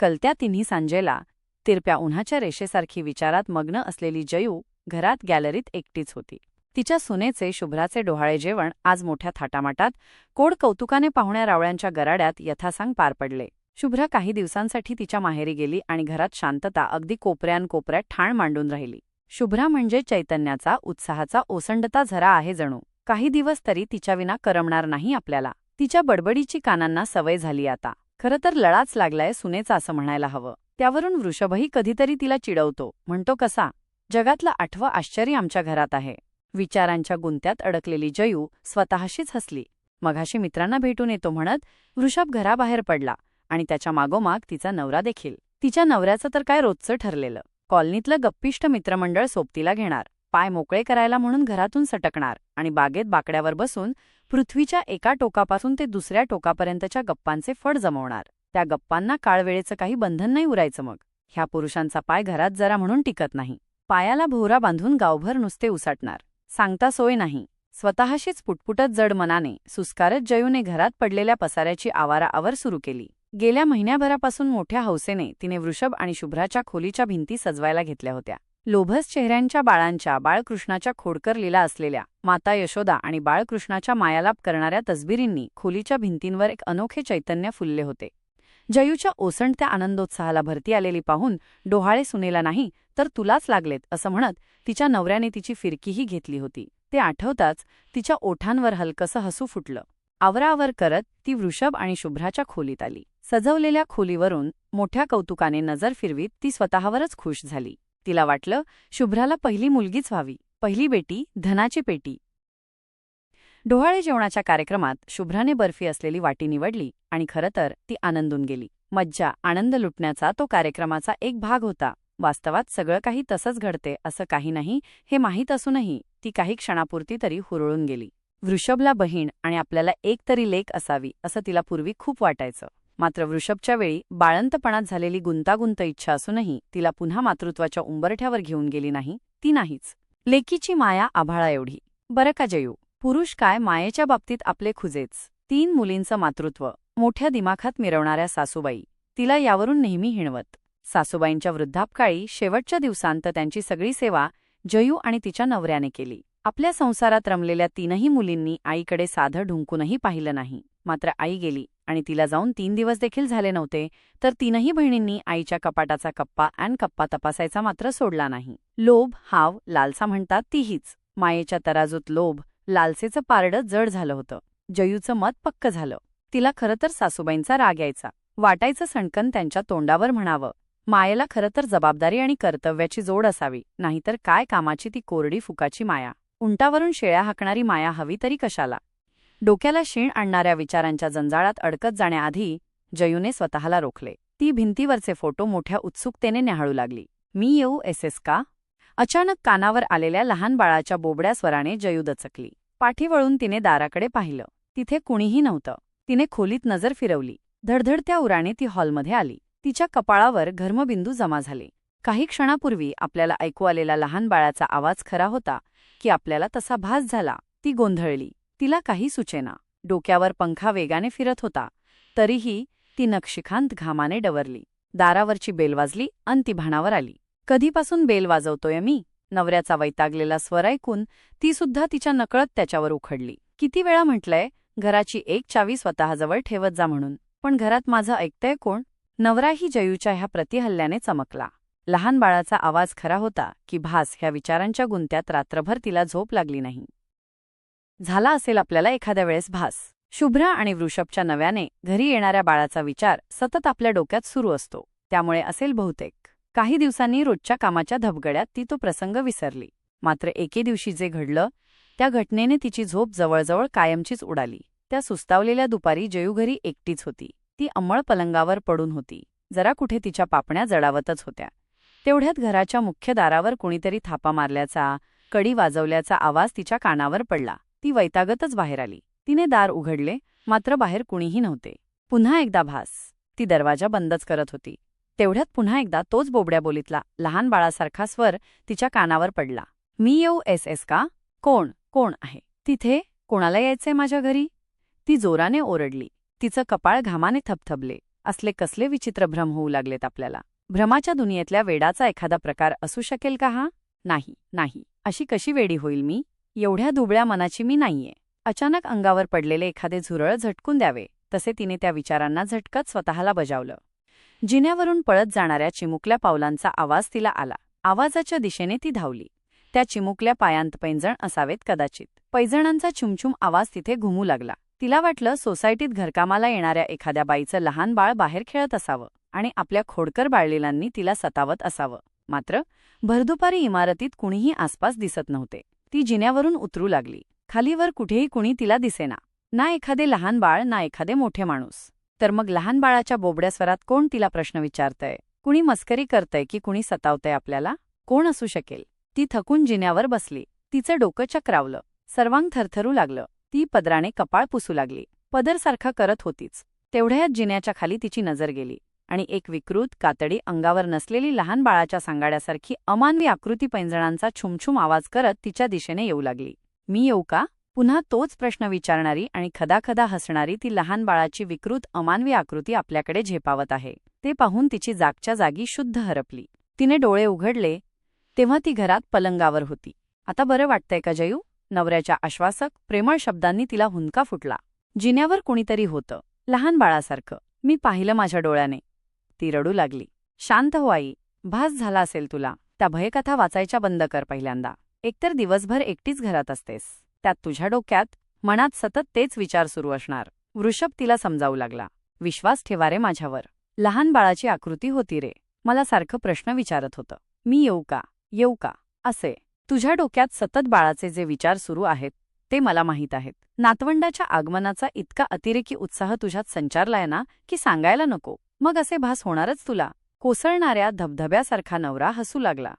कलत्या तिन्ही सांजेला तिरप्या उन्हाच्या रेषेसारखी विचारात मग्न असलेली जयू घरात गॅलरीत एकटीच होती. तिच्या सुनेचे शुभ्राचे डोहाळे जेवण आज मोठ्या थाटामाटात कोड कौतुकाने पाहुण्या रावळ्यांच्या गराड्यात यथासांग पार पडले. शुभ्रा काही दिवसांसाठी तिच्या माहेरी गेली आणि घरात शांतता अगदी कोपऱ्यान कोपऱ्यात ठाण मांडून राहिली. शुभ्रा म्हणजे चैतन्याचा उत्साहाचा ओसंडता झरा आहे जणू. काही दिवस तरी तिच्याविना करमणार नाही आपल्याला. तिच्या बडबडीची कानांना सवय झाली आता. खरं तर लळाच लागलाय सुनेचा असं म्हणायला हवं. त्यावरून वृषभही कधीतरी तिला चिडवतो. म्हणतो कसा? जगातलं आठवं आश्चर्य आमच्या घरात आहे. विचारांच्या गुंत्यात अडकलेली जयू स्वतःशीच हसली. मघाशी मित्रांना भेटून येतो म्हणत वृषभ घराबाहेर पडला आणि त्याच्या मागोमाग तिचा नवरा देखील. तिच्या नवऱ्याचं तर काय रोजचं ठरलेलं. कॉलनीतलं गप्पिष्ट मित्रमंडळ सोबतीला घेणार. पाय मोकळे करायला म्हणून घरातून सटकणार आणि बागेत बाकड्यावर बसून पृथ्वीच्या एका टोकापासून ते दुसऱ्या टोकापर्यंतच्या गप्पांचे फड जमवणार. त्या गप्पांना काळवेळेचं काही बंधन नाही उरायचं मग. ह्या पुरुषांचा पाय घरात जरा म्हणून टिकत नाही. पायाला भोवरा बांधून गावभर नुसते उसटणार. सांगता सोय नाही. स्वतःशीच पुटपुटत जड मनाने सुस्कारत जयूने घरात पडलेल्या पसाऱ्याची आवाराआवर सुरू केली. गेल्या महिन्याभरापासून मोठ्या हौसेने तिने वृषभ आणि शुभ्राच्या खोलीच्या भिंती सजवायला घेतल्या होत्या. लोभस चेहऱ्यांच्या बाळांच्या बाळकृष्णाच्या खोडकर लीला असलेल्या माता यशोदा आणि बाळकृष्णाच्या मायालाप करणाऱ्या तसबिरींनी खोलीच्या भिंतींवर एक अनोखे चैतन्य फुलले होते. जयूच्या ओसंडत्या आनंदोत्साहाला भरती आलेली पाहून डोहाळे सुनेला नाही तर तुलाच लागलेत असं म्हणत तिच्या नवऱ्याने तिची फिरकीही घेतली होती. ते आठवताच तिच्या ओठांवर हलकसं हसू फुटलं. आवराआवर करत ती वृषभ आणि शुभ्राच्या खोलीत आली. सजवलेल्या खोलीवरून मोठ्या कौतुकाने नजर फिरवीत ती स्वतःवरच खुश झाली. तिला वाटलं शुभ्राला पहिली मुलगीच व्हावी पहिली बेटी धनाची पेटी. डोहाळे जेवणाच्या कार्यक्रमात शुभ्राने बर्फी असलेली वाटी निवडली आणि खरं तर ती आनंदून गेली. मज्जा आनंद लुटण्याचा तो कार्यक्रमाचा एक भाग होता. वास्तवात सगळं काही तसंच घडते असं काही नाही हे माहीत असूनही ती काही क्षणापुरती तरी हुरळून गेली. वृषभला बहीण आणि आपल्याला एक तरी लेक असावी असं तिला पूर्वी खूप वाटायचं. मात्र वृषभच्या वेळी बाळंतपणात झालेली गुंतागुंत इच्छा असूनही तिला पुन्हा मातृत्वाच्या उंबरठ्यावर घेऊन गेली नाही ती नाहीच. लेकीची माया आभाळा एवढी. बरं का जयू? पुरुष काय मायेच्या बाबतीत आपले खुजेच. तीन मुलींचं मातृत्व. मोठ्या दिमाखात मिरवणाऱ्या सासूबाई. तिला यावरून नेहमी हिणवत. सासूबाईंच्या वृद्धापकाळी शेवटच्या दिवसांत त्यांची सगळी सेवा जयू आणि तिच्या नवऱ्याने केली. आपल्या संसारात रमलेल्या तीनही मुलींनी आईकडे साधं ढुंकूनही पाहिलं नाही. मात्र आई गेली. आणि तिला जाऊन तीन दिवस देखील झाले नव्हते तर तीनही बहिणींनी आईच्या कपाटाचा कप्पा अँड कप्पा तपासायचा मात्र सोडला नाही. लोभ हाव लालसा म्हणतात तीहीच. मायेच्या तराजूत लोभ लालसेचं पारडं जड झालं होतं. जयूचं मत पक्क झालं. तिला खरं तर सासूबाईंचा राग यायचा. वाटायचं सणकन त्यांच्या तोंडावर म्हणावं मायेला खरं तर जबाबदारी आणि कर्तव्याची जोड असावी नाहीतर काय कामाची ती कोरडी फुकाची माया. उंटावरून शेळ्या हाकणारी माया हवी तरी कशाला? डोक्याला शीण आणणाऱ्या विचारांच्या जंजाळात अडकत जाण्याआधी जयूने स्वतःला रोखले. ती भिंतीवरचे फोटो मोठ्या उत्सुकतेने न्याहाळू लागली. मी येऊ एस एस का? अचानक कानावर आलेल्या लहान बाळाच्या बोबड्या स्वराने जयू दचकली. पाठी वळून तिने दाराकडे पाहिलं. तिथे कुणीही नव्हतं. तिने खोलीत नजर फिरवली. धडधडत्या उराने ती हॉलमध्ये आली. तिच्या कपाळावर घर्मबिंदू जमा झाले. काही क्षणापूर्वी आपल्याला ऐकू आलेला लहान बाळाचा आवाज खरा होता की आपल्याला तसा भास झाला. ती गोंधळली. तिला काही सुचेना. डोक्यावर पंखा वेगाने फिरत होता. तरीही ती नक्षिकांत घामाने डवरली. दारावरची बेल वाजली अन ती भाणावर आली. कधीपासून बेल वाजवतोय मी? नवऱ्याचा वैतागलेला स्वर ऐकून ती सुद्धा तिच्या नकळत त्याच्यावर उखडली. किती वेळा म्हटलंय घराची एक चावी स्वतःजवळ ठेवत जा म्हणून. पण घरात माझं ऐकतंय कोण? नवराही जयूच्या ह्या प्रतिहल्ल्याने चमकला. लहान बाळाचा आवाज खरा होता की भास ह्या विचारांच्या गुंत्यात रात्रभर तिला झोप लागली नाही. झाला असेल आपल्याला एखाद्या वेळेस भास. शुभ्रा आणि वृषभच्या नव्याने घरी येणाऱ्या बाळाचा विचार सतत आपल्या डोक्यात सुरू असतो. त्यामुळे असेल बहुतेक. काही दिवसांनी रोजच्या कामाच्या धबगड्यात ती तो प्रसंग विसरली. मात्र एके दिवशी जे घडलं त्या घटनेने तिची झोप जवळजवळ कायमचीच उडाली. त्या सुस्तावलेल्या दुपारी जयू घरी एकटीच होती. ती अंमळ पलंगावर पडून होती. जरा कुठे तिच्या पापण्या जडावतच होत्या. तेवढ्यात घराच्या मुख्य दारावर कुणीतरी थापा मारल्याचा कडी वाजवल्याचा आवाज तिच्या कानावर पडला. ती वैतागतच बाहेर आली. तिने दार उघडले मात्र बाहेर कुणीही नव्हते. पुन्हा एकदा भास. ती दरवाजा बंदच करत होती. तेवढ्यात पुन्हा एकदा तोच बोबड्या बोलीतला लहान बाळासारखा स्वर तिच्या कानावर पडला. मी येऊ एस एस का? कोण? कोण आहे? तिथे? कोणाला यायचंय माझ्या घरी? ती जोराने ओरडली. तिचं कपाळ घामाने थपथपले असले कसले विचित्र भ्रम होऊ लागलेत आपल्याला. भ्रमाच्या दुनियेतल्या वेडाचा एखादा प्रकार असू शकेल का हा? नाही नाही. अशी कशी वेडी होईल मी? एवढ्या दुबळ्या मनाची मी नाहीये. अचानक अंगावर पडलेले एखादे झुरळ झटकून द्यावे तसे तिने त्या विचारांना झटकत स्वतःला बजावलं. जिन्यावरून पळत जाणाऱ्या चिमुकल्या पावलांचा आवाज तिला आला. आवाजाच्या दिशेने ती धावली. त्या चिमुकल्या पायांत पैंजण असावेत कदाचित. पैजणांचा चुमचुम आवाज तिथे घुमू लागला. तिला वाटलं सोसायटीत घरकामाला येणाऱ्या एखाद्या बाईचं लहान बाळ बाहेर खेळत असावं आणि आपल्या खोडकर बाळलेलांनी तिला सतावत असावं. मात्र भरदुपारी इमारतीत कुणीही आसपास दिसत नव्हते. ती जिन्यावरून उतरू लागली. खालीवर कुठेही कुणी तिला दिसेना. ना एखादे लहान बाळ ना एखादे मोठे माणूस. तर मग लहान बाळाच्या बोबड्या स्वरात कोण तिला प्रश्न विचारतंय? कुणी मस्करी करतंय की कुणी सतावतंय आपल्याला? कोण असू शकेल? ती थकून जिन्यावर बसली. तिचं डोकं चक्रावलं. सर्वांग थरथरू लागलं. ती पदराने कपाळ पुसू लागली. पदरसारखा करत होतीच. तेवढ्याच जिन्याच्या खाली तिची नजर गेली. आणि एक विकृत कातडी अंगावर नसलेली लहान बाळाच्या सांगाड्यासारखी अमानवी आकृती पैंजणांचा छुमछुम आवाज करत तिच्या दिशेने येऊ लागली. मी येऊ का? पुन्हा तोच प्रश्न विचारणारी आणि खदाखदा हसणारी ती लहान बाळाची विकृत अमानवी आकृती आपल्याकडे झेपावत आहे. ते पाहून तिची जागच्या जागी शुद्ध हरपली. तिने डोळे उघडले. तेव्हा ती घरात पलंगावर होती. आता बरं वाटतंय का जयू? नवऱ्याच्या आश्वासक प्रेमळ शब्दांनी तिला हुंदका फुटला. जिन्यावर कुणीतरी होतं. लहान बाळासारखं. मी पाहिलं माझ्या डोळ्याने. ती रडू लागली. शांत हो आई. भास झाला असेल तुला. त्या भयकथा वाचायच्या बंद कर पहिल्यांदा. एकतर दिवसभर एकटीच घरात असतेस. त्यात तुझ्या डोक्यात मनात सतत तेच विचार सुरू असणार. वृषभ तिला समजावू लागला. विश्वास ठेवा रे माझ्यावर. लहान बाळाची आकृती होती रे. मला सारखं प्रश्न विचारत होतं. मी येऊ का? येऊ का? असे. तुझ्या डोक्यात सतत बाळाचे जे विचार सुरू आहेत ते मला माहीत आहेत. नातवंडाच्या आगमनाचा इतका अतिरेकी उत्साह तुझ्यात संचारलाय ना की सांगायला नको. मग असे भास होणारच तुला. कोसळणाऱ्या धबधब्यासारखा नवरा हसू लागला.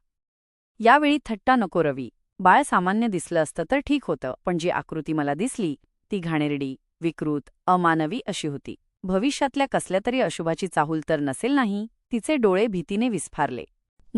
यावेळी थट्टा नको रवी. बाळ सामान्य दिसलं असतं तर ठीक होतं पण जी आकृती मला दिसली ती घाणेरडी विकृत अमानवी अशी होती. भविष्यातल्या कसल्या तरी अशुभाची चाहूल तर नसेल नाही तिचे डोळे भीतीने विस्फारले.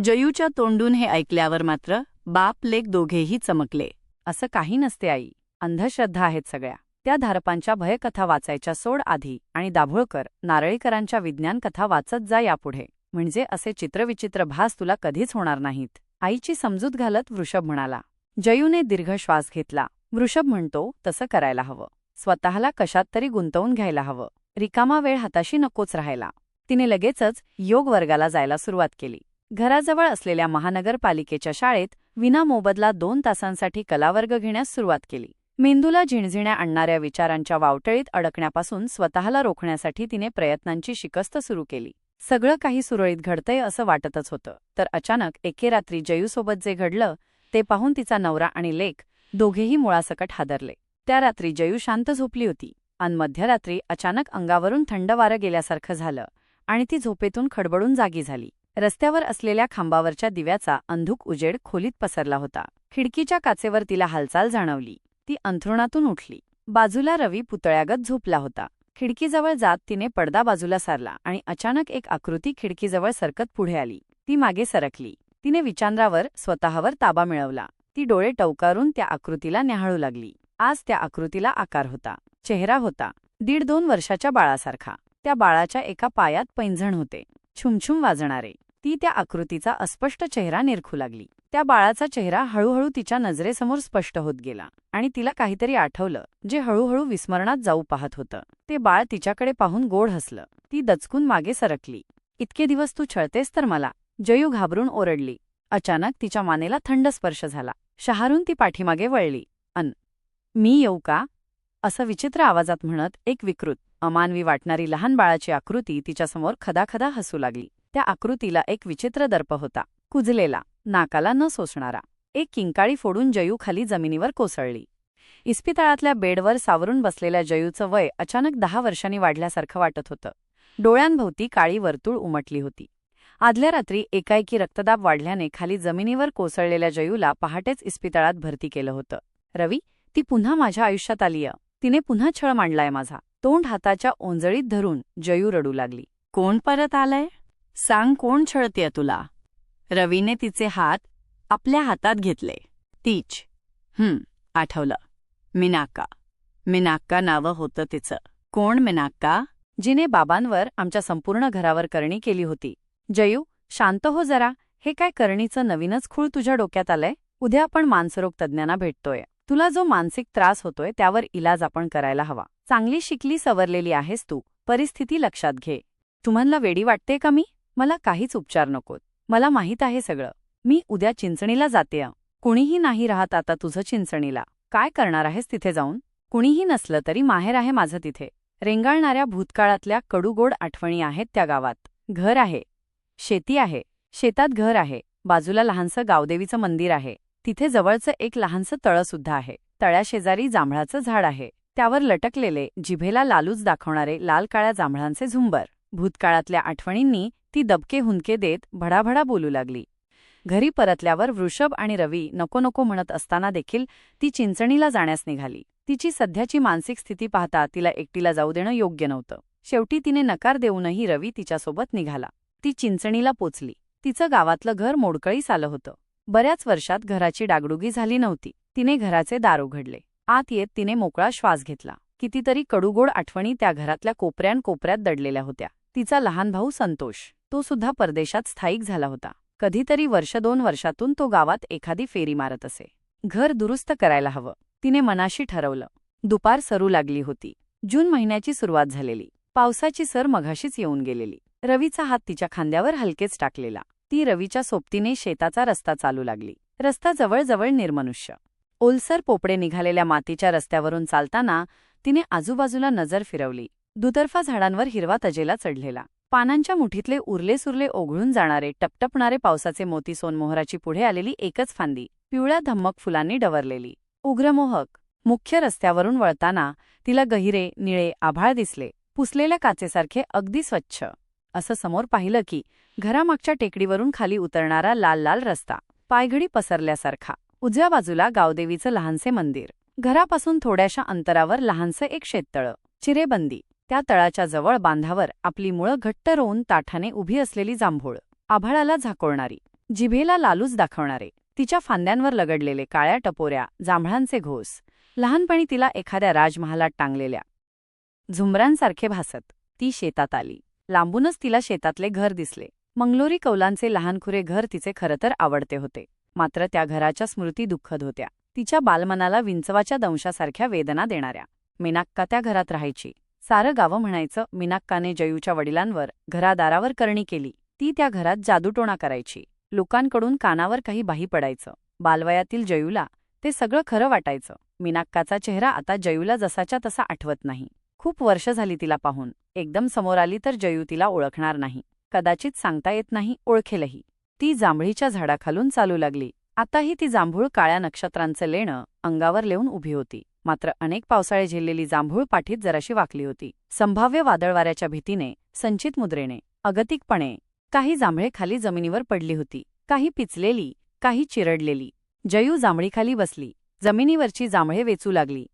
जयूच्या तोंडून हे ऐकल्यावर मात्र बाप लेक दोघेही चमकले. असं काही नसते आई. अंधश्रद्धा आहेत सगळ्या. त्या धारपांच्या भयकथा वाचायच्या सोड आधी आणि दाभोळकर नारळीकरांच्या विज्ञान कथा वाचत जा यापुढे. म्हणजे असे चित्रविचित्र भास तुला कधीच होणार नाहीत. आईची समजूत घालत वृषभ म्हणाला जयूने दीर्घ श्वास घेतला. वृषभ म्हणतो तसं करायला हवं. स्वतःला कशात तरी गुंतवून घ्यायला हवं. रिकामा वेळ हाताशी नकोच राहायला. तिने लगेचच योग वर्गाला जायला सुरुवात केली. घराजवळ असलेल्या महानगरपालिकेच्या शाळेत विना मोबदला दोन तासांसाठी कलावर्ग घेण्यास सुरुवात केली. मेंदूला झिणझिण्या आणणाऱ्या विचारांच्या वावटळीत अडकण्यापासून स्वतःला रोखण्यासाठी तिने प्रयत्नांची शिकस्त सुरू केली. सगळं काही सुरळीत घडतंय असं वाटतच होतं. तर अचानक एके रात्री जयूसोबत जे घडलं ते पाहून तिचा नवरा आणि लेख दोघेही मुळासकट हादरले. त्या रात्री जयू शांत झोपली होती. आणि मध्यरात्री अचानक अंगावरून थंड वारं गेल्यासारखं झालं आणि ती झोपेतून खडबडून जागी झाली. रस्त्यावर असलेल्या खांबावरच्या दिव्याचा अंधुक उजेड खोलीत पसरला होता. खिडकीच्या काचेवर तिला हालचाल जाणवली. ती अंथरुणातून उठली. बाजूला रवी पुतळ्यागत झोपला होता. खिडकीजवळ जात तिने पडदा बाजूला सारला आणि अचानक एक आकृती खिडकीजवळ सरकत पुढे आली. ती मागे सरकली. तिने विचांद्रावर स्वतःवर ताबा मिळवला. ती डोळे टवकारून त्या आकृतीला न्याहाळू लागली. आज त्या आकृतीला आकार होता. चेहरा होता. दीड दोन वर्षाच्या बाळासारखा. त्या बाळाच्या एका पायात पैंजण होते. छुमछुम वाजणारे. ती त्या आकृतीचा अस्पष्ट चेहरा निरखू लागली. त्या बाळाचा चेहरा हळूहळू तिच्या नजरेसमोर स्पष्ट होत गेला आणि तिला काहीतरी आठवलं जे हळूहळू विस्मरणात जाऊ पाहत होतं. ते बाळ तिच्याकडे पाहून गोड हसलं. ती दचकून मागे सरकली. इतके दिवस तू छळतेस तर मला. जयू घाबरून ओरडली. अचानक तिच्या मानेला थंड स्पर्श झाला. शहारून ती पाठीमागे वळली. अन मी येऊ का? असं विचित्र आवाजात म्हणत एक विकृत अमानवी वाटणारी लहान बाळाची आकृती तिच्यासमोर खदाखदा हसू लागली. त्या आकृतीला एक विचित्र दर्प होता. कुजलेला नाकाला न सोसणारा. एक किंकाळी फोडून जयू खाली जमिनीवर कोसळली. इस्पितळातल्या बेडवर सावरून बसलेल्या जयूचं वय अचानक दहा वर्षांनी वाढल्यासारखं वाटत होतं. डोळ्यांभोवती काळी वर्तुळ उमटली होती. आदल्या रात्री एकाएकी रक्तदाब वाढल्याने खाली जमिनीवर कोसळलेल्या जयूला पहाटेच इस्पितळात भरती केलं होतं. रवी ती पुन्हा माझ्या आयुष्यात आलीय. तिने पुन्हा छळ मांडलाय माझा. तोंड हाताच्या ओंजळीत धरून जयू रडू लागली. कोण परत आलंय? सांग कोण छळतेय तुला? रवीने तिचे हात आपल्या हातात घेतले. तीच. हं आठवलं. मिनाक्का. मिनाक्का नावं होतं तिचं. कोण मिनाक्का? जिने बाबांवर आमच्या संपूर्ण घरावर करणी केली होती. जयू शांत हो जरा. हे काय करणीचं नवीनच खूळ तुझ्या डोक्यात आलंय? उद्या आपण मानसरोग तज्ज्ञांना भेटतोय. तुला जो मानसिक त्रास होतोय त्यावर इलाज आपण करायला हवा. चांगली शिकली सवरलेली आहेस तू. परिस्थिती लक्षात घे. तुम्हाला वेडी वाटते का मी? मला काहीच उपचार नकोत. मला माहीत आहे सगळं. मी उद्या चिंचणीला जाते. कुणीही नाही राहत आता तुझं चिंचणीला. काय करणार आहेस तिथे जाऊन? कुणीही नसलं तरी माहेर आहे माझं तिथे. रेंगाळणाऱ्या भूतकाळातल्या कडूगोड आठवणी आहेत त्या गावात. घर आहे. शेती आहे. शेतात घर आहे. बाजूला लहानसं गावदेवीचं मंदिर आहे. तिथे जवळचं एक लहानसं तळं सुद्धा आहे. तळ्याशेजारी जांभळाचं झाड आहे. त्यावर लटकलेले जिभेला लालूच दाखवणारे लाल काळ्या जांभळांचे झुंबर. भूतकाळातल्या आठवणींनी ती दबके हुंदके देत भडाभडा बोलू लागली. घरी परतल्यावर वृषभ आणि रवी नको नको म्हणत असताना देखील ती चिंचणीला जाण्यास निघाली. तिची सध्याची मानसिक स्थिती पाहता तिला एकटीला जाऊ देणं योग्य नव्हतं. शेवटी तिने नकार देऊनही रवी तिच्यासोबत निघाला. ती चिंचणीला पोचली. तिचं गावातलं घर मोडकळीस आलं होतं. बऱ्याच वर्षात घराची डागडुगी झाली नव्हती. तिने घराचे दार उघडले. आत येत तिने मोकळा श्वास घेतला. कितीतरी कडूगोड आठवणी त्या घरातल्या कोपऱ्यान कोपऱ्यात दडलेल्या होत्या. तिचा लहान भाऊ संतोष. तो सुद्धा परदेशात स्थायिक झाला होता. कधीतरी वर्ष दोन वर्षातून तो गावात एखादी फेरी मारत असे. घर दुरुस्त करायला हवं. तिने मनाशी ठरवलं. दुपार सरू लागली होती. जून महिन्याची सुरुवात झालेली. पावसाची सर मघाशीच येऊन गेलेली. रवीचा हात तिच्या खांद्यावर हलकेच टाकलेला. ती रवीच्या सोबतीने शेताचा रस्ता चालू लागली. रस्ता जवळजवळ निर्मनुष्य. ओलसर पोपडे निघालेल्या मातीच्या रस्त्यावरून चालताना तिने आजूबाजूला नजर फिरवली. दुतर्फा झाडांवर हिरवा तजेला चढलेला. पानांच्या मुठीतले उरले सुरले ओघळून जाणारे टपटपणारे पावसाचे मोती सोनमोहराची पुढे आलेली एकच फांदी पिवळ्या धम्मक फुलांनी डवरलेली. उग्रमोहक. मुख्य रस्त्यावरून वळताना तिला गहिरे निळे आभाळ दिसले. पुसलेल्या काचेसारखे अगदी स्वच्छ. असं समोर पाहिलं की घरामागच्या टेकडीवरून खाली उतरणारा लाल लाल रस्ता पायघडी पसरल्यासारखा. उजव्या बाजूला गावदेवीचं लहानसे मंदिर. घरापासून थोड्याशा अंतरावर लहानसं एक शेततळं. चिरेबंदी. त्या तळाच्या जवळ बांधावर आपली मुळं घट्ट रोवून ताठाने उभी असलेली जांभूळ आभाळाला झाकोळणारी जिभेला लालूच दाखवणारे तिच्या फांद्यांवर लगडलेले काळ्या टपोऱ्या जांभळांचे घोस लहानपणी तिला एखाद्या राजमहालात टांगलेल्या झुंबरांसारखे भासत ती शेतात आली. लांबूनच तिला शेतातले घर दिसले. मंगलोरी कौलांचे लहानखुरे घर तिचे खरं तर आवडते होते. मात्र त्या घराच्या स्मृती दुःखद होत्या. तिच्या बालमनाला विंचवाच्या दंशासारख्या वेदना देणाऱ्या. मेनाक्का त्या घरात राहायची. सारं गावं म्हणायचं मिनाक्काने जयूच्या वडिलांवर घरादारावर करणी केली. ती त्या घरात जादूटोणा करायची. लोकांकडून कानावर काही बाही पडायचं. बालवयातील जयूला ते सगळं खरं वाटायचं. मिनाक्काचा चेहरा आता जयूला जसाच्या तसा आठवत नाही. खूप वर्ष झाली तिला पाहून. एकदम समोर आली तर जयू तिला ओळखणार नाही. कदाचित सांगता येत नाही ओळखेलही. ती जांभळीच्या झाडाखालून चालू लागली. आताही ती जांभूळ काळ्या नक्षत्रांचं लेणं अंगावर लेऊन उभी होती. मात्र अनेक पावसाळे झेललेली जांभूळ पाठीत जराशी वाकली होती. संभाव्य वादळवाऱ्याच्या भीतीने संचित मुद्रेने अगतिकपणे काही जांभळे खाली जमिनीवर पडली होती. काही पिचलेली काही चिरडलेली. जयू जांभळीखाली बसली. जमिनीवरची जांभळे वेचू लागली.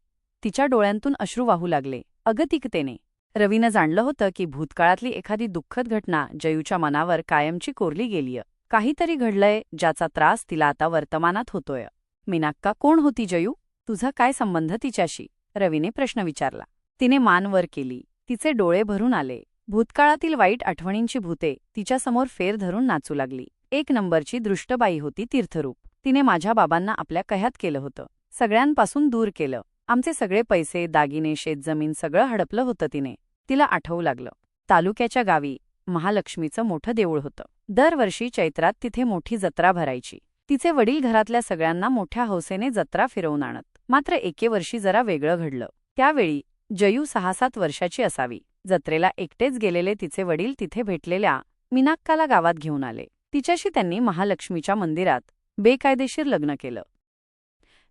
तिच्या डोळ्यांतून अश्रू वाहू लागले. अगतिकतेने. रवीनं जाणलं होतं की भूतकाळातली एखादी दुःखद घटना जयूच्या मनावर कायमची कोरली गेलीय. काहीतरी घडलंय ज्याचा त्रास तिला आता वर्तमानात होतोय. मिनाक्का कोण होती जयू? तुझा काय संबंध तिच्याशी? रवीने प्रश्न विचारला. तिने मान वर केली. तिचे डोळे भरून आले. भूतकाळातील वाईट आठवणींची भूते तिच्यासमोर फेर धरून नाचू लागली. एक नंबरची दृष्टबाई होती तीर्थरूप. तिने माझ्या बाबांना आपल्या कह्यात केलं होतं. सगळ्यांपासून दूर केलं. आमचे सगळे पैसे दागिने शेतजमीन सगळं हडपलं होतं तिने. तिला आठवू लागलं. तालुक्याच्या गावी महालक्ष्मीचं मोठं देऊळ होतं. दरवर्षी चैत्रात तिथे मोठी जत्रा भरायची. तिचे वडील घरातल्या सगळ्यांना मोठ्या हौसेने जत्रा फिरवून आणत. मात्र एके वर्षी जरा वेगळं घडलं. त्यावेळी जयू सहा सात वर्षाची असावी. जत्रेला एकटेच गेलेले तिचे वडील तिथे भेटलेल्या मिनाक्काला गावात घेऊन आले. तिच्याशी त्यांनी महालक्ष्मीच्या मंदिरात बेकायदेशीर लग्न केलं.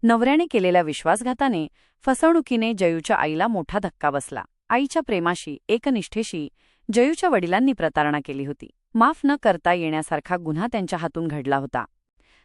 नवऱ्याने केलेल्या विश्वासघाताने फसवणुकीने जयूच्या आईला मोठा धक्का बसला. आईच्या प्रेमाशी एकनिष्ठेशी जयूच्या वडिलांनी प्रतारणा केली होती. माफ न करता येण्यासारखा गुन्हा त्यांच्या हातून घडला होता.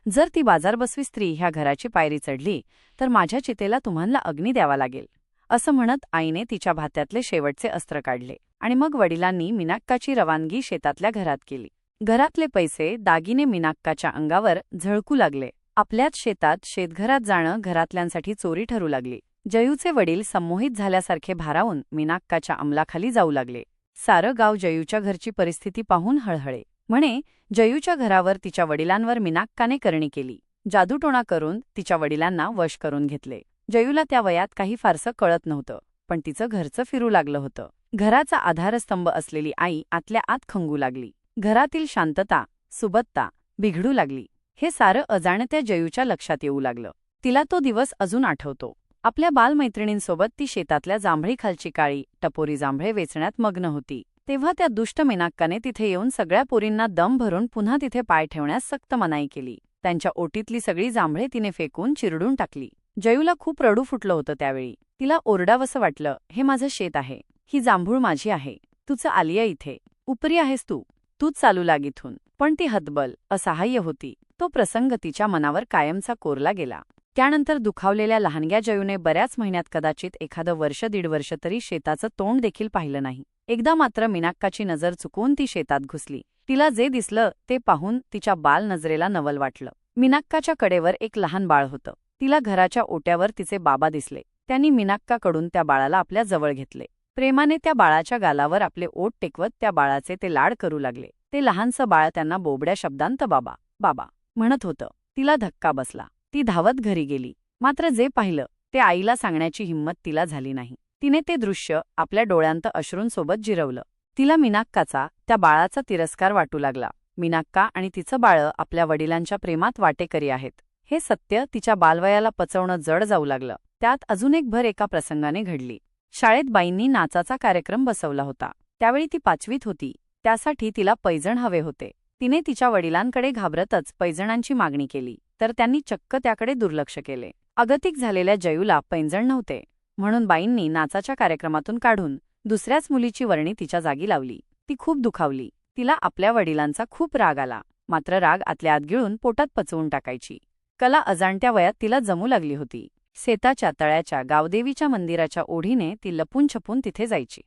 जर ती बाजारबसवी स्त्री ह्या घराची पायरी चढली तर माझ्या चितेला तुम्हाला अग्नी द्यावा लागेल असं म्हणत आईने तिच्या भात्यातले शेवटचे अस्त्र काढले आणि मग वडिलांनी मिनाक्काची रवानगी शेतातल्या घरात केली. घरातले पैसे दागिने मिनाक्काच्या अंगावर झळकू लागले. आपल्याच शेतात शेतघरात जाणं घरातल्यांसाठी चोरी ठरू लागली. जयूचे वडील संमोहित झाल्यासारखे भारावून मिनाक्काच्या अंमलाखाली जाऊ लागले. सारं गाव जयूच्या घरची परिस्थिती पाहून हळहळे. म्हणे जयूच्या घरावर तिच्या वडिलांवर मिनाक्काने करणी केली. जादूटोणा करून तिच्या वडिलांना वश करून घेतले. जयूला त्या वयात काही फारसं कळत नव्हतं पण तिचं घरचं फिरू लागलं होतं. घराचा आधारस्तंभ असलेली आई आतल्या आत खंगू लागली. घरातील शांतता सुबत्ता बिघडू लागली. हे सारं अजाणत्या जयूच्या लक्षात येऊ लागलं. तिला तो दिवस अजून आठवतो. आपल्या बालमैत्रिणींसोबत ती शेतातल्या जांभळीखालची काळी टपोरी जांभळे वेचण्यात मग्न होती. तेव्हा त्या दुष्ट मेनाक्काने तिथे येऊन सगळ्या पोरींना दम भरून पुन्हा तिथे पाय ठेवण्यास सक्त मनाई केली. त्यांच्या ओटीतली सगळी जांभळे तिने फेकून चिरडून टाकली. जयूला खूप रडू फुटलं होतं त्यावेळी. तिला ओरडावंसं वाटलं हे माझं शेत आहे. ही जांभूळ माझी आहे. तुझं आलिया इथे. उपरी आहेस तू. तूच चालू लाग इथून. पण ती हतबल असहाय्य होती. तो प्रसंग तिच्या मनावर कायमचा कोरला गेला. त्यानंतर दुखावलेल्या लहानग्या जयूने बऱ्याच महिन्यात कदाचित एखादं वर्ष दीड वर्ष तरी शेताचं तोंड देखील पाहिलं नाही. एकदा मात्र मिनाक्काची नजर चुकून ती शेतात घुसली. तिला जे दिसलं ते पाहून तिच्या बाल नजरेला नवल वाटलं. मिनाक्काच्या कडेवर एक लहान बाळ होतं. तिला घराच्या ओट्यावर तिचे बाबा दिसले. त्यांनी मिनाक्काकडून त्या बाळाला आपल्या जवळ घेतले. प्रेमाने त्या बाळाच्या गालावर आपले ओट टेकवत त्या बाळाचे ते लाड करू लागले. ते लहानसं बाळ त्यांना बोबड्या शब्दांत बाबा बाबा म्हणत होतं. तिला धक्का बसला. ती धावत घरी गेली. मात्र जे पाहिलं ते आईला सांगण्याची हिंमत तिला झाली नाही. तिने ते दृश्य आपल्या डोळ्यांत अश्रूंसोबत जिरवलं. तिला मिनाक्काचा त्या बाळाचा तिरस्कार वाटू लागला. मिनाक्का आणि तिचं बाळं आपल्या वडिलांच्या प्रेमात वाटेकरी आहेत. हे सत्य तिच्या बालवयाला पचवणं जड जाऊ लागलं. त्यात अजून एक भर एका प्रसंगाने घडली. शाळेत बाईंनी नाचाचा कार्यक्रम बसवला होता. त्यावेळी ती पाचवीत होती. त्यासाठी तिला पैजण हवे होते. तिने तिच्या वडिलांकडे घाबरतच पैजणांची मागणी केली तर त्यांनी चक्क त्याकडे दुर्लक्ष केले. अगतिक झालेल्या जयूला पैंजण नव्हते. म्हणून बाईंनी नाचाच्या कार्यक्रमातून काढून दुसऱ्याच मुलीची वर्णी तिच्या जागी लावली. ती खूप दुखावली. तिला आपल्या वडिलांचा खूप राग आला. मात्र राग आतल्या आत गिळून पोटात पचवून टाकायची. कला अजाणत्या वयात तिला जमू लागली होती. शेताच्या तळ्याच्या गावदेवीच्या मंदिराच्या ओढीने ती लपून छपून तिथे जायची.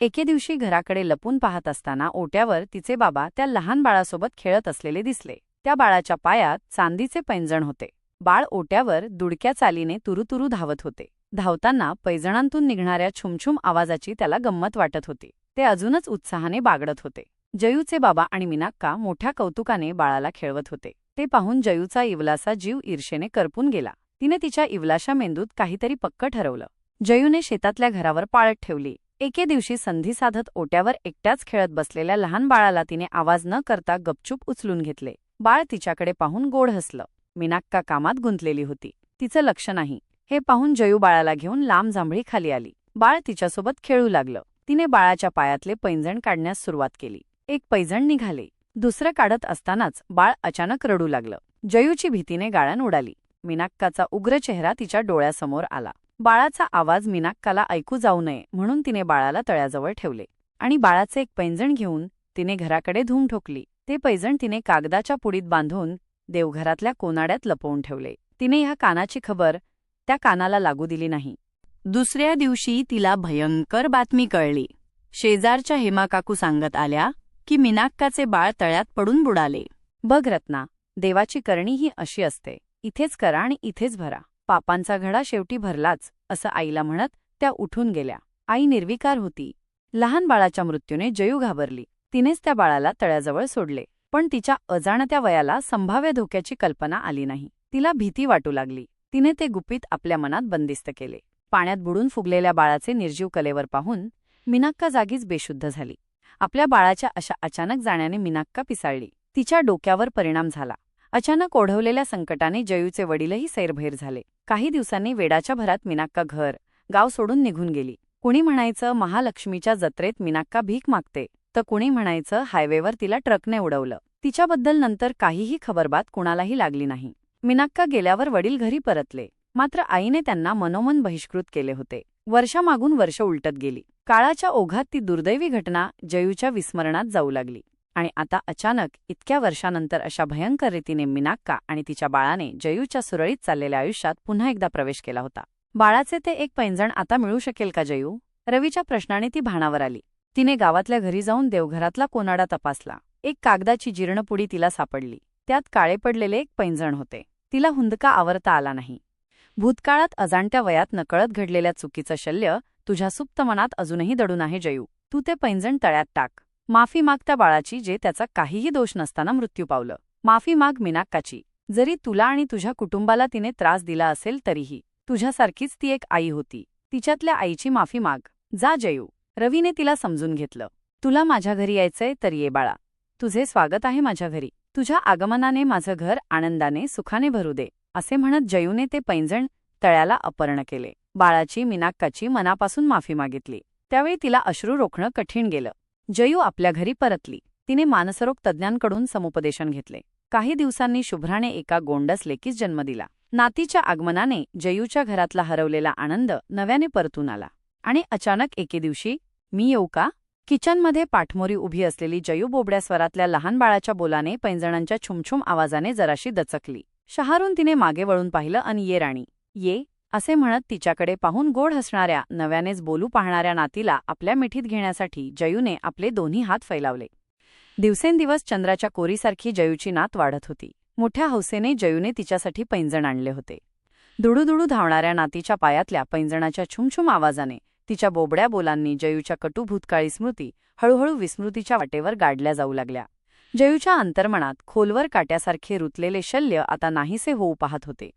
एके दिवशी घराकडे लपून पाहत असताना ओट्यावर तिचे बाबा त्या लहान बाळासोबत खेळत असलेले दिसले. त्या बाळाच्या पायात चांदीचे पैंजण होते. बाळ ओट्यावर दुडक्या चालीने तुरुतुरु धावत होते. धावताना पैजणांतून निघणाऱ्या छुमछुम आवाजाची त्याला गंमत वाटत होती. ते अजूनच उत्साहाने बागडत होते. जयूचे बाबा आणि मिनाक्का मोठ्या कौतुकाने बाळाला खेळवत होते. ते पाहून जयूचा इवलासा जीव ईर्षेने करपून गेला. तिने तिच्या इवलाशा मेंदूत काहीतरी पक्क ठरवलं. जयूने शेतातल्या घरावर पाळत ठेवली. एके दिवशी संधी साधत ओट्यावर एकट्याच खेळत बसलेल्या लहान बाळाला तिने आवाज न करता गपचूप उचलून घेतले. बाळ तिच्याकडे पाहून गोड हसलं. मिनाक्का कामात गुंतलेली होती. तिचं लक्ष नाही. हे पाहून जयू बाळाला घेऊन लांब जांभळी खाली आली. बाळ तिच्यासोबत खेळू लागलं. तिने बाळाच्या पायातले पैंजण काढण्यास सुरुवात केली. एक पैजण निघाले. दुसरं काढत असतानाच बाळ अचानक रडू लागलं. जयूची भीतीने गाळण उडाली. मिनाक्काचा उग्र चेहरा तिच्या डोळ्यासमोर आला. बाळाचा आवाज मिनाक्काला ऐकू जाऊ नये म्हणून तिने बाळाला तळ्याजवळ ठेवले. आणि बाळाचे एक पैंजण घेऊन तिने घराकडे धूम ठोकली. ते पैजण तिने कागदाच्या पुडीत बांधून देवघरातल्या कोनाड्यात लपवून ठेवले. तिने ह्या कानाची खबर त्या कानाला लागू दिली नाही. दुसऱ्या दिवशी तिला भयंकर बातमी कळली. शेजारच्या हेमाकाकू सांगत आल्या की मिनाक्काचे बाळ तळ्यात पडून बुडाले. बघ रत्ना देवाची करणी ही अशी असते. इथेच करा आणि इथेच भरा. पापांचा घडा शेवटी भरलाच असं आईला म्हणत त्या उठून गेल्या. आई निर्विकार होती. लहान बाळाच्या मृत्यूने जयू घाबरली. तिनेच त्या बाळाला तळ्याजवळ सोडले. पण तिच्या अजाणत्या वयाला संभाव्य धोक्याची कल्पना आली नाही. तिला भीती वाटू लागली. तिने ते गुपित आपल्या मनात बंदिस्त केले. पाण्यात बुडून फुगलेल्या बाळाचे निर्जीव कलेवर पाहून मिनाक्का जागीच बेशुद्ध झाली. आपल्या बाळाच्या अशा अचानक जाण्याने मिनाक्का पिसाळली. तिच्या डोक्यावर परिणाम झाला. अचानक ओढवलेल्या संकटाने जयूचे वडीलही सैरभैर झाले. काही दिवसांनी वेडाच्या भरात मिनाक्का घर गाव सोडून निघून गेली. कुणी म्हणायचं महालक्ष्मीच्या जत्रेत मिनाक्का भीक मागते. तर कुणी म्हणायचं हायवेवर तिला ट्रकने उडवलं. तिच्याबद्दल नंतर काहीही खबरबात कुणालाही लागली नाही. मिनाक्का गेल्यावर वडील घरी परतले. मात्र आईने त्यांना मनोमन बहिष्कृत केले होते. वर्षामागून वर्ष उलटत गेली. काळाच्या ओघात ती दुर्दैवी घटना जयूच्या विस्मरणात जाऊ लागली. आणि आता अचानक इतक्या वर्षानंतर अशा भयंकर रीतीने मिनाक्का आणि तिच्या बाळाने जयूच्या सुरळीत चाललेल्या आयुष्यात पुन्हा एकदा प्रवेश केला होता. बाळाचे ते एक पैंजण आता मिळू शकेल का जयू? रवीच्या प्रश्नाने ती भाणावर आली. तिने गावातल्या घरी जाऊन देवघरातला कोनाडा तपासला. एक कागदाची जीर्णपुडी तिला सापडली. त्यात काळे पडलेले एक पैंजण होते. तिला हुंदका आवरता आला नाही. भूतकाळात अजाणत्या वयात नकळत घडलेल्या चुकीचं शल्य तुझ्या सुप्त मनात अजूनही दडून आहे जयू. तू ते पैंजण तळ्यात टाक. माफी माग त्या बाळाची जे त्याचा काहीही दोष नसताना मृत्यू पावलं. माफी माग मिनाक्काची जरी तुला आणि तुझ्या कुटुंबाला तिने त्रास दिला असेल तरीही तुझ्यासारखीच ती एक आई होती. तिच्यातल्या आईची माफी माग. जा जयू. रवीने तिला समजून घेतलं. तुला माझ्या घरी यायचंय तर ये बाळा. तुझे स्वागत आहे माझ्या घरी. तुझ्या आगमनाने माझं घर आनंदाने सुखाने भरू दे असे म्हणत जयूने ते पैंजण तळ्याला अपर्ण केले. बाळाची मिनाक्काची मनापासून माफी मागितली. त्यावेळी तिला अश्रू रोखणं कठीण गेलं. जयू आपल्या घरी परतली. तिने मानसरोग तज्ज्ञांकडून समुपदेशन घेतले. काही दिवसांनी शुभ्राने एका गोंडस लेकीस जन्म दिला. नातीच्या आगमनाने जयूच्या घरातला हरवलेला आनंद नव्याने परतून आला. आणि अचानक एके दिवशी मी येऊ का? किचनमध्ये पाठमोरी उभी असलेली जयू बोबड्या स्वरातल्या लहान बाळाच्या बोलाने पैंजणांच्या छुमछुम आवाजाने जराशी दचकली. शहारून तिने मागे वळून पाहिलं आणि ये राणी. ये असे म्हणत तिच्याकडे पाहून गोड हसणाऱ्या नव्यानेच बोलू पाहणाऱ्या नातीला आपल्या मिठीत घेण्यासाठी जयूने आपले दोन्ही हात फैलावले. दिवसेंदिवस चंद्राच्या कोरीसारखी जयूची नात वाढत होती. मोठ्या हौसेने जयूने तिच्यासाठी पैंजण आणले होते. दुडूदुडू धावणाऱ्या नातीच्या पायातल्या पैंजणाच्या छुमछुम आवाजाने तिच्या बोबड्या बोलांनी जयूच्या कटू भूतकाळी स्मृती हळूहळू विस्मृतीच्या वाटेवर गाडल्या जाऊ लागल्या. जयूच्या अंतर्मनात खोलवर काट्यासारखे रुतलेले शल्य आता नाहीसे होऊ पाहत होते.